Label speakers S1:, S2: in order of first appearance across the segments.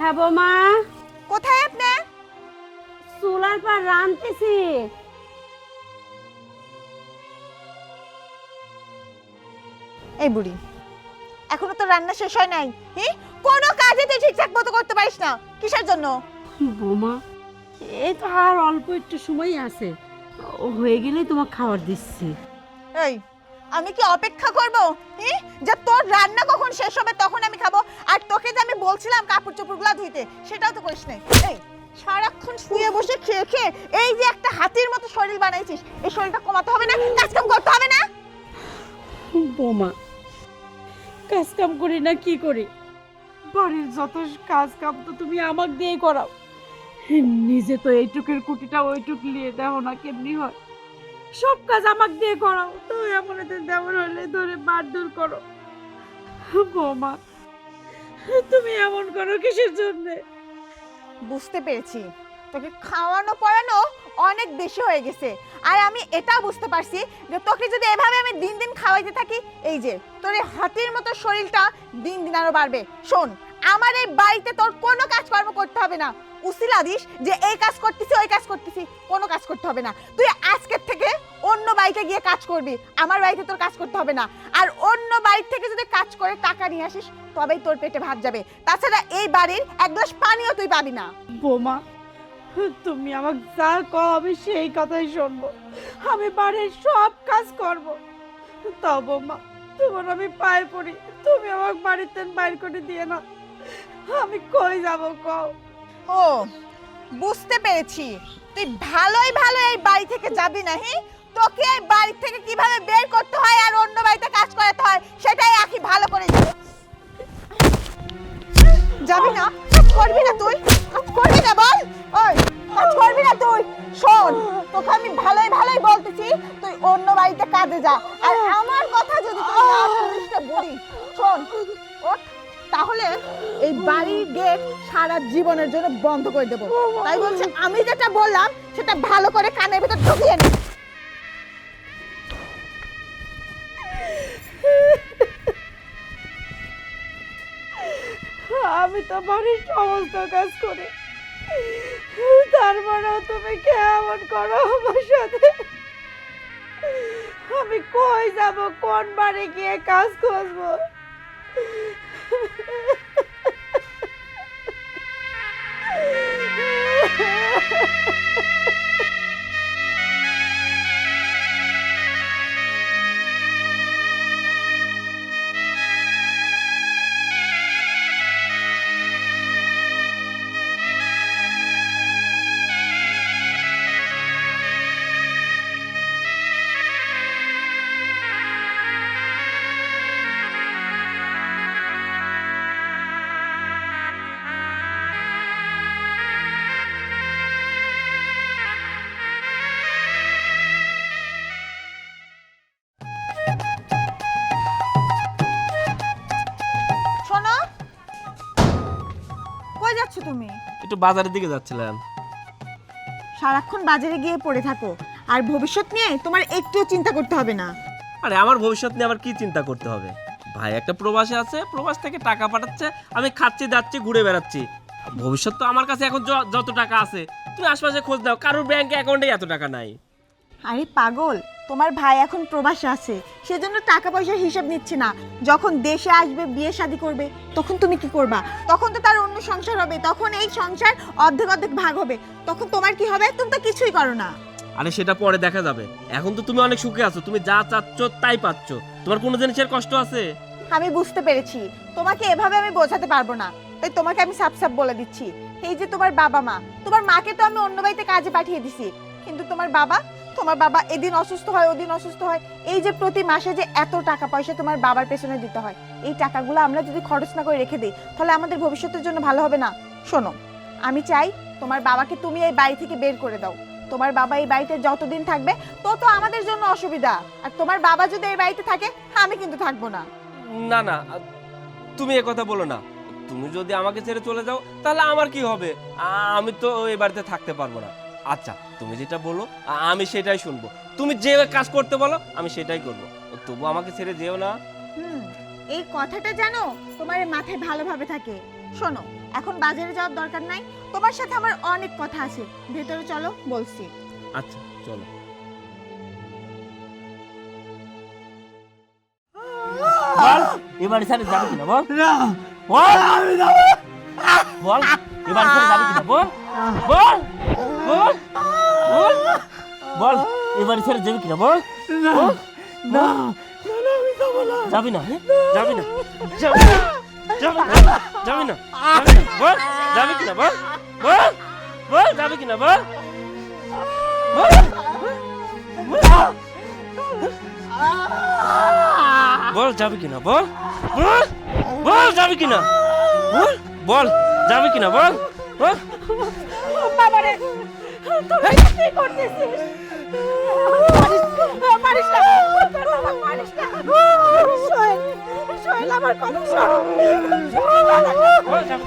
S1: বৌমা।
S2: কোথায় আপনি?
S1: চুলার পর রানতেছি
S2: এই বুড়ি এখনও তো রান্না শেষ হয় নাই কোনো কাজে তুই ঠিকঠাক মতো করতে পারিস না কিসের জন্য?
S1: বৌমা এই তো আর অল্প একটু সময় আছে হয়ে গেলেই তোমার খাবার দিচ্ছি।
S2: এই আমি কি অপেক্ষা করব যে তোর রান্না কখন শেষ হবে বলছিলাম কাপড় চোপড়গুলো ধুইতে, সেটাও তো করিস নাই। এই, সারাক্ষণ শুয়ে বসে খেয়ে খেয়ে এই যে একটা হাতির মতো শরীর বানাইছিস, এই শরীরটা কমাতে হবে না কাজ কাম করতে হবে না?
S1: বৌমা কাজ কাম করি না, কি করি? বাড়ির যত কাজ কাম তো তুমি আমাকে দিয়ে করাও। নিজে তো এইটুকের কুটিটা ওইটুক নিয়ে দেখো না, কেমনি হয়? সব কাজ আমাকে দিয়ে করাও তো এমন তেমন হলে ধরে মারধর করো। বৌমা তুমি এমন করো কিসের জন্যে?
S2: বুঝতে পেরেছি। তোকে খাওয়ানো, পড়ানো অনেক বেশি হয়ে গেছে। আর আমি এটাও বুঝতে পারছি যে তোকে যদি এভাবে আমি দিন দিন খাওয়াইতে থাকি, এই যে, তোর এই হাতির মতো শরীরটা দিন দিন আরও বাড়বে। শোন, আমার এই বাড়িতে তোর কোনো কাজকর্ম করতে হবে না। উসিলা দিস যে এই কাজ করতেছি, ওই কাজ করতেছি, কোনো কাজ করতে হবে না। তুই আজকের থেকে অন্য বাড়িতে গিয়ে কাজ করবি, আমার বাড়িতে তোর কাজ করতে হবে না। আর অন্য বাড়ি থেকে যদি কাজ করে টাকা নিয়ে আসিস, তবেই তোর পেটে ভাত যাবে। তাছাড়া এই বাড়ির এক গ্লাস পানিও তুই পাবি না।
S1: বোমা, তুমি আমাকে যা কও আমি সেই কথাই শুনব। আমি বাড়ির সব কাজ করব। তাও বোমা, তোমার আমি পায়ে পড়ি, তুমি আমাকে বাড়িতে বাইর করে দিয়ে না। আমি কই যাব কও?
S2: ও, বুঝতে পেরেছি। তুই ভালোই ভালো এই বাড়ি থেকে যাবি না হি তোকে এই বাড়ি থেকে কীভাবে বের করতে হয় আর অন্য বাড়িতে কাজ করাতে হয়, সেটাই আখি ভালো করে যাবি না? করবি না তুই? করবি না বল? ওই কাজ করবি না তুই? শোন, তোকে আমি ভালোই ভালোই বলতেছি, তুই অন্য বাড়িতে কাজে যা। আর আমার কথা যদি তুই না শুনিস বুড়ি, শোন, ওঠ। তাহলে এই বাড়ির গেট সারা জীবনের জন্য বন্ধ করে দেবো। তাই বলছে আমি যেটা বললাম সেটা ভালো করে কানের ভিতর ঢুকিয়ে নে।
S1: আমি তো বাড়ির সমস্ত কাজ করি। তারপরেও তুমি কেমন করো আমার সাথে? আমি কই যাব কোন বাড়ি গিয়ে কাজ করব
S3: Yeah. বাজারের দিকে যাচ্ছিলাম
S2: সারাক্ষণ বাজারে গিয়ে পড়ে থাকো। আর ভবিষ্যৎ নিয়ে তোমার একটুও চিন্তা করতে হবে না।
S3: আরে আমার ভবিষ্যৎ নিয়ে আবার কি চিন্তা করতে হবে? ভাই একটা প্রবাসে আছে প্রবাস থেকে টাকা পাঠাচ্ছে আমি খাচ্ছি যাচ্ছি ঘুরে বেড়াচ্ছি। ভবিষ্যৎ তো আমার কাছে এখন যত টাকা আছে তুমি আশপাশে খোঁজ দাও কারোর ব্যাংকে অ্যাকাউন্টে এত টাকা নাই।
S2: আরে পাগল তোমার ভাই এখন প্রবাসে আছে সেজন্য টাকা পয়সার হিসাব নিচ্ছে না। যখন দেশে আসবে বিয়ে শাদী করবে তখন তুমি কি করবা? তখন তো তার অন্য সংসার হবে তখন এই সংসার অর্ধেক অর্ধেক ভাগ হবে। তখন তোমার কি হবে? তুমি তো কিছুই করো না।
S3: আরে সেটা পরে দেখা যাবে। এখন তো তুমি অনেক সুখে আছো তুমি যা চাচ্ছ তাই পাচ্ছ। তোমার কোনো জিনিসের কষ্ট আছে?
S2: আমি বুঝতে পেরেছি। তোমাকে এভাবে আমি বোঝাতে পারব না। তাই তোমাকে আমি সাপ সাপ বলে দিচ্ছি। এই যে তোমার বাবা মা তোমার মাকে তো আমি অন্য বাড়িতে কাজে পাঠিয়ে দিছি। কিন্তু তোমার বাবা তোমার বাবা এদিন অসুস্থ হয়, ওদিন অসুস্থ হয়। এই যে প্রতি মাসে যে এত টাকা পয়সা তোমার বাবার পেছনে দিতে হয়, এই টাকাগুলো আমরা যদি খরচ না করে রেখে দিই, তাহলে আমাদের ভবিষ্যতের জন্য ভালো হবে না। শোনো, আমি চাই তোমার বাবাকে তুমি এই বাড়ি থেকে বের করে দাও। তোমার বাবা এই বাড়িতে যতদিন থাকবে, তত আমাদের জন্য অসুবিধা। আর তোমার বাবা যদি এই বাড়িতে থাকে, আমি কিন্তু থাকব না।
S3: না না তুমি এ কথা বলো না। তুমি যদি আমাকে ছেড়ে চলে যাও, তাহলে আমার কি হবে? আমি তো এই বাড়িতে থাকতে পারব না। আচ্ছা তুমি যেটা বলো আমি সেটাই শুনব। তুমি যে কাজ করতে বলো আমি সেটাই করব। তবু আমাকে ছেড়ে যেও না।
S2: হুম এই কথাটা জানো? তোমার মাথায় ভালোভাবে থাকে। শোনো এখন বাজারে যাওয়ার দরকার নাই। তোমার সাথে আমার অনেক কথা আছে। ভেতরে চলো বলছি।
S3: আচ্ছা চলো।
S4: বল এবারে স্যার যাবে কিনা? বল।
S5: না।
S4: বল।
S5: আমি যাব
S4: বল এবারে স্যার যাবে কিনা? বল। বল। বল। বল। বল। এবারে স্যার যাবে কিনা? বল।
S5: না।
S4: বল।
S5: না। না না, আমি যাব না।
S4: যাবি না হ্যাঁ? যাবি না। যাবি না। যাবি না। যাবি না। বল। যাবে কিনা? বল। বল। বল। যাবে কিনা? বল। বল। বল যাবে কিনা? বল। বল। বল যাবে কিনা? বল। বল যাবে কিনা? বল। বল।
S1: বাবারে। তুই কি করতেছিস? পারিস- না তোর বাবা পারিস না। সোহেল সোহেল আমার কথা শোন।
S4: বল যাবে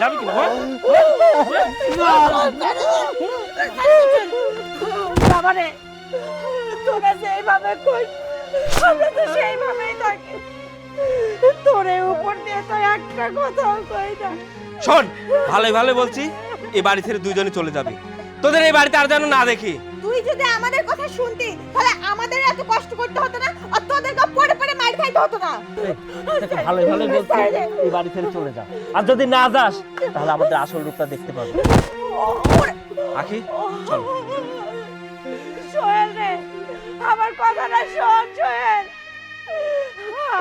S4: যাবে কিনা বল
S1: বাবারে তোরা যেইভাবে কই আমরা তো সেইভাবেই থাকি। তোরে উপর দিয়ে তো একটা কথাও কই না।
S3: শোন ভালোই ভালো বলছি এই বাড়ি ছেড়ে দুইজনে চলে যাবে। তোদের এই বাড়িতে আর যেন না দেখি।
S2: তুই যদি আমাদের কথা শুনতি তাহলে আমাদের এত কষ্ট করতে হতো না আর তোদেরকে পড়ে পড়ে মার খাইতে হতো না।
S4: ভালোই ভালোই বলছি এই বাড়ি ছেড়ে চলে যা। আর যদি না যাস তাহলে আমাদের আসল রূপটা দেখতে পাবি।
S3: আখি চল।
S1: আমার কথাটা শোন সোহেল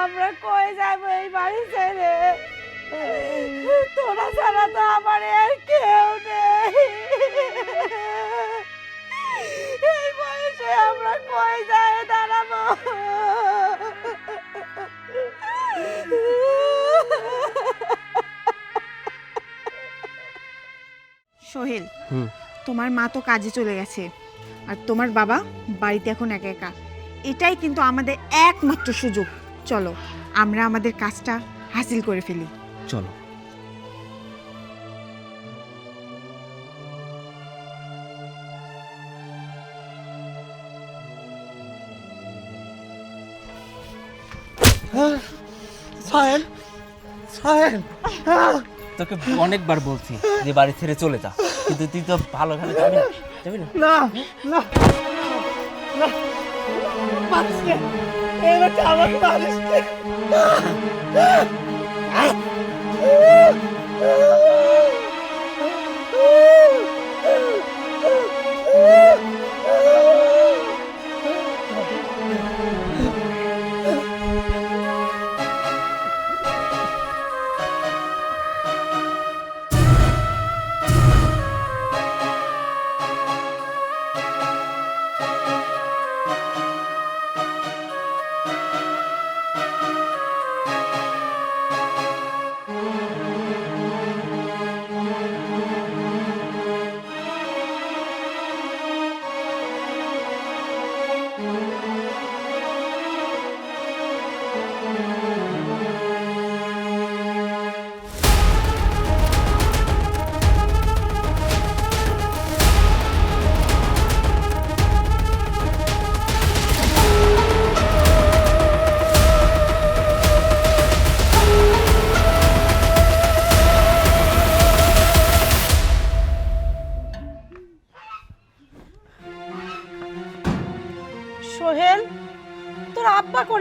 S1: আমরা কই যাব এই বাড়ি ছেড়ে? তোরা ছাড়া তো আমার আর কেউ নেই। এই বয়সে আমরা কই যায় দাঁড়াবো?
S2: সোহেল তোমার মা তো কাজে চলে গেছে। আর তোমার বাবা বাড়িতে এখন একা একা। এটাই কিন্তু আমাদের একমাত্র সুযোগ। চলো আমরা আমাদের কাজটা হাসিল করে ফেলি।
S3: চলো।
S5: সাহেল সাহেল
S4: তোকে অনেকবার বলছি যে বাড়ি ছেড়ে চলে যা কিন্তু তুই তো ভালো ভালো যাবি না। যাবি না?
S5: না না না পারিস নে। এবারটা আমাকে পারিস নে।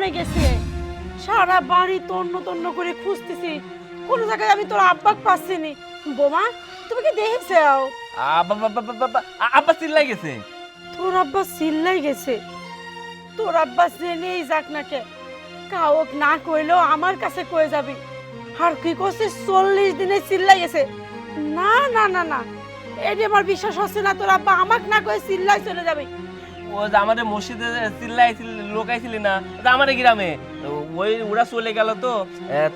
S1: কোনে গেছে। সারা বাড়ি তন্ন তন্ন করে খুঁজতেছি। কোনো জায়গায় আমি তোর আব্বাক পাচ্ছি নি বোমা তুমি কি দেখেছ
S4: আব্বা চিল্লাই গেছে।
S1: তোর আব্বা চিল্লাই গেছে। তোর আব্বা জেনেই যাক না কে। কাউক না কইলেও আমার কাছে কয়ে যাবি। আর কি করছে? চল্লিশ দিনে চিল্লাই গেছে। না না না না। এটি আমার বিশ্বাস হচ্ছে না তোর আব্বা আমাক না কয়ে চিল্লাই চলে যাবে।
S4: ও যে আমাদের মসজিদে চিল্লাইছিল লোকাইছিলি না ও যে আমাদের গ্রামে। ওই ওরা চলে গেল তো।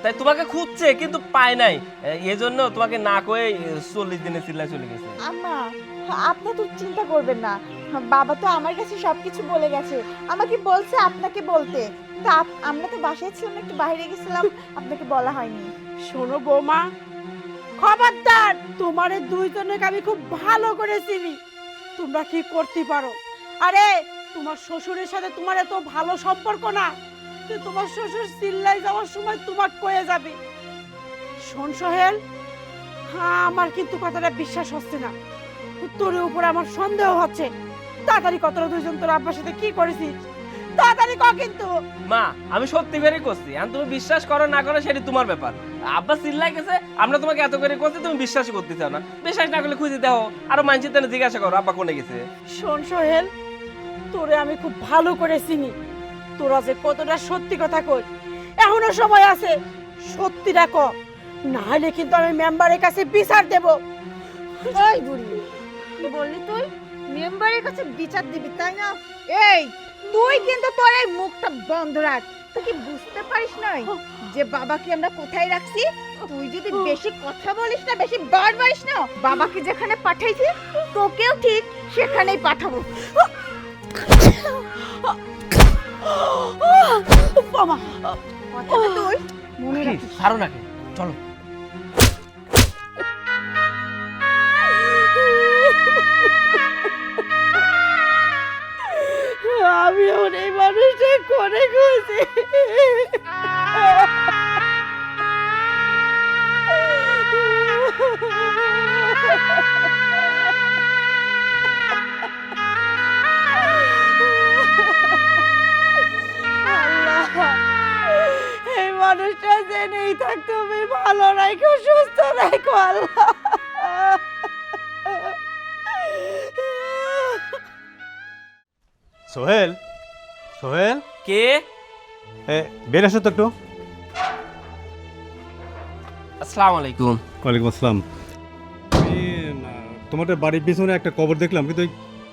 S4: তাই তোমাকে খুঁজছে কিন্তু পায় নাই। আহ, এই জন্য তোমাকে না কয়ে চল্লিশ দিনে চিল্লাই চলে গেছে।
S2: আম্মা আপনি তো চিন্তা করবেন না। বাবা তো আমার কাছে সবকিছু বলে গেছে। আমাকে বলছে আপনাকে বলতে। তা আপ- আমরা তো বাসায় ছিলাম একটু বাইরে গেছিলাম। আপনাকে বলা হয়নি।
S1: শোনো বৌমা খবরদার তোমারে দুইজনকে আমি খুব ভালো করে চিনি। তোমরা কি করতে পারো? আরে তোমার শ্বশুরের সাথে তোমার এত ভালো সম্পর্ক না। যে তোমার শ্বশুর সিল্লাই যাওয়ার সময় তোমার কয়ে যাবে। শোন সোহেল হ্যাঁ আমার কিন্তু কথাটা বিশ্বাস হচ্ছে না। তোর উপর আমার সন্দেহ হচ্ছে। তাড়াতাড়ি কত দুইজন তোর আব্বার সাথে কি করেছিস? তাড়াতাড়ি ক কিন্তু।
S4: মা আমি সত্যি করে করছি আর তুমি বিশ্বাস করো না করো সেটা তোমার ব্যাপার। আব্বা চিল্লাই গেছে আমরা তোমাকে এত করে করছি তুমি বিশ্বাসই করতে চাও না। বিশ্বাস না করলে খুঁজে দাও আরও মানুষের জিজ্ঞাসা করো আব্বা কোনে গেছে?
S1: শোন সোহেল তোরে আমি খুব ভালো করে চিনি। তোরা যে কতটা সত্যি কথা কই। এখনও সময় আছে সত্যিটা ক না হলে কিন্তু আমি মেম্বারের কাছে বিচার দেব।
S2: ওই বুড়ি, কি বললি তুই? মেম্বারের কাছে বিচার দিবি, তাই না? এই, তুই কিন্তু তোর এই মুখটা বন্ধ রাখ। তুই কি বুঝতে পারিস নাই যে বাবাকে আমরা কোথায় রাখছি? তুই যদি বেশি কথা বলিস না, বেশি বার বাড়িস না, বাবাকে যেখানে পাঠাইছি, তোকেও ঠিক সেখানেই পাঠাবো।
S4: চলো
S1: আমি ওর এই মানুষটা করে খুঁজি জেনেই থাকতো তুমি ভালো রাখো সুস্থ রাখো আল্লাহ।
S6: সোহেল সোহেল?
S4: কে?
S6: এ, বের আসো তো একটু।
S4: আসসালামু আলাইকুম।
S6: ওয়ালাইকুম আসসালাম। তোমাদের বাড়ির পিছনে একটা কবর দেখলাম কিন্তু ওই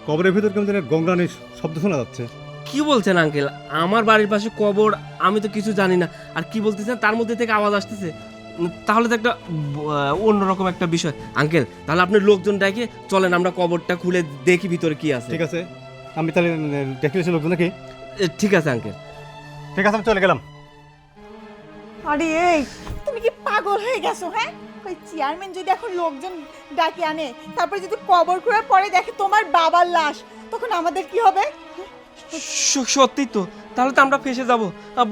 S6: কবরের ভিতর কেমন যেন গঙ্গানির শব্দ শোনা যাচ্ছে।
S4: কি বলছেন আঙ্কেল? আমার বাড়ির পাশে কবর আমি তো কিছু জানি না। আর কি বলতেছেন? তার মধ্যে থেকে আওয়াজ আসতেছে। তাহলে তো একটা অন্যরকম একটা বিষয়। আঙ্কেল তাহলে আপনি লোকজন ডেকে চলেন আমরা কবরটা খুলে দেখি ভিতরে কি আছে।
S6: ঠিক আছে। আমি তাহলে দেখে এসে লোকজন নাকি?
S4: ঠিক আছে আঙ্কেল।
S6: ঠিক আছে আমি চলে গেলাম।
S2: আরে এই তুমি কি পাগল হয়ে গেছো হ্যাঁ? ওই চেয়ারম্যান যদি এখন লোকজন ডাকে আনে তারপরে যদি কবর খোঁড়ার পরে দেখে তোমার বাবার লাশ তখন আমাদের কি হবে?
S4: সত্যি তো। তাহলে তো আমরা ফেসে যাব।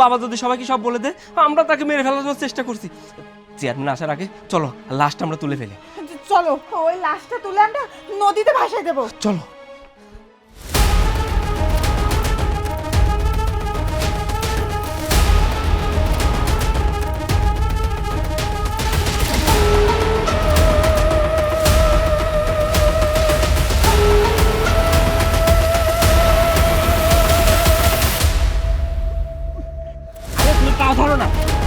S4: বাবা যদি সবাইকে সব বলে দেয় আমরা তাকে মেরে ফেলার জন্য চেষ্টা করছি। চেয়ারম্যান আসার আগে চলো লাস্ট আমরা তুলে ফেলি।
S2: চলো ওই লাশটা তুলে আমরা নদীতে ভাসাই দেবো।
S4: চলো। আরে তুমি পা ধরো না